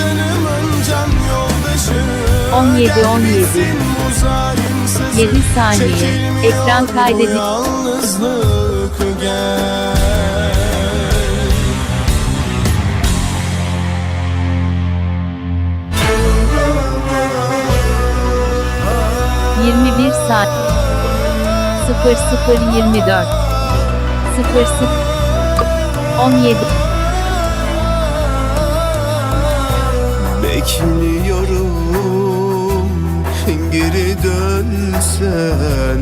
canımın can yoldaşı 17, 17. Gelsin bu zalimsiz 7 saniye. Çekilmiyor Ekran bu kaydedik. Yalnızlık gel 21 saat 0024 00 Bekliyorum. Geri dönsen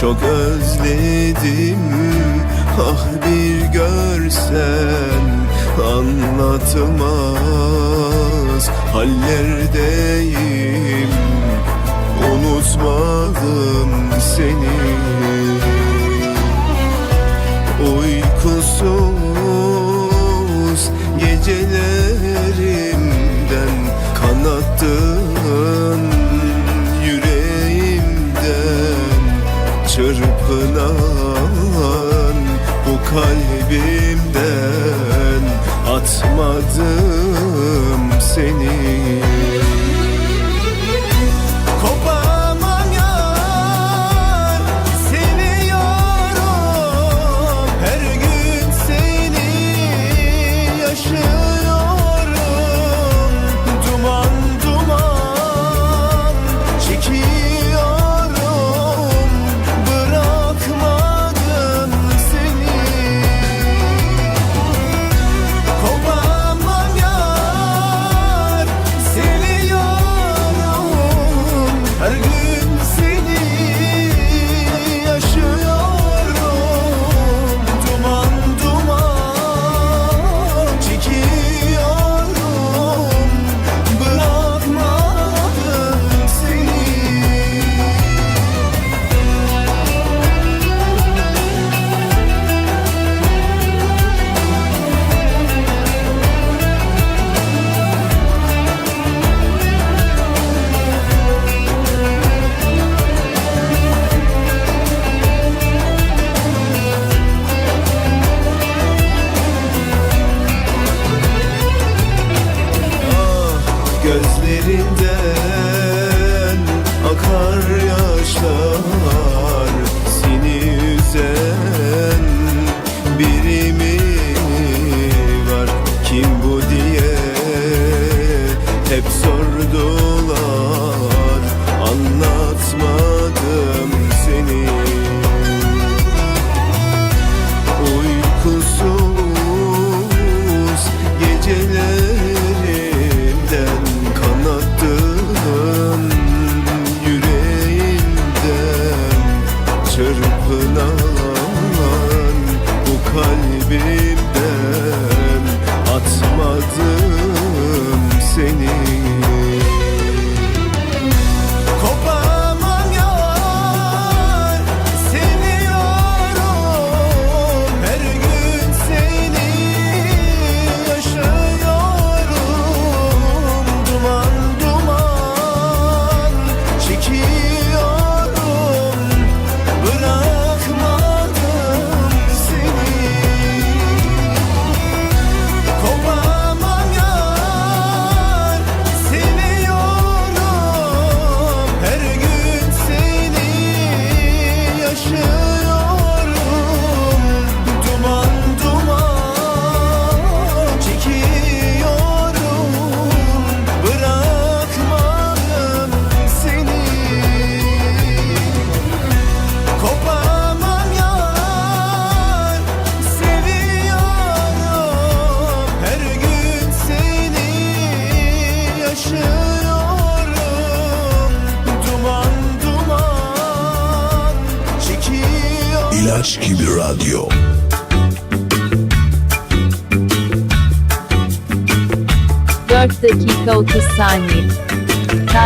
Çok özledim. Ah bir görsen Anlatılmaz hallerdeyim. Unutmadım seni. Uykusuz gecelerimden kanattın yüreğimden çırpınan bu kalbimden atmadım seni çırpınan bu kalbimden atmadım seni yaşıyorum Duman duman Çekiyorum İlaç gibi radyo. Dört dakika 30 saniye. Kaydı